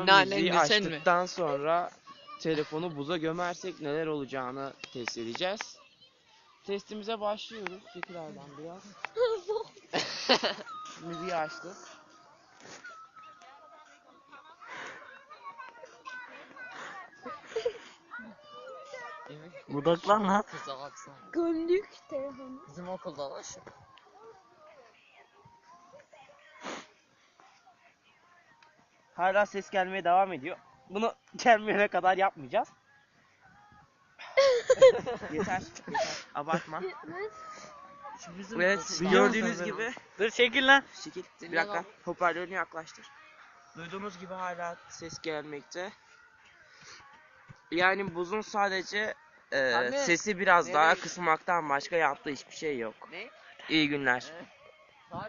Anneannen müziği desen mi? açtıktan sonra telefonu buza gömersek neler olacağını test edeceğiz. Testimize başlıyoruz. Tekrardan biraz. Müziği açtık. Budaklan lan. Kıza baksana. Gömdük telefonu. Bizim okulda var şu. Hala ses gelmeye devam ediyor. Bunu gelmeyene kadar yapmayacağız. yeter, yeter. Abartma. Yetmez. Evet, gördüğünüz gibi Dur çekil lan. şekil. Bir dakika, hoparlörünü yaklaştır. Duyduğunuz gibi hala ses gelmekte. Yani buzun sadece e, Anne, sesi biraz daha kısmaktan başka yaptığı hiçbir şey yok. Ne? İyi günler. Bağırma.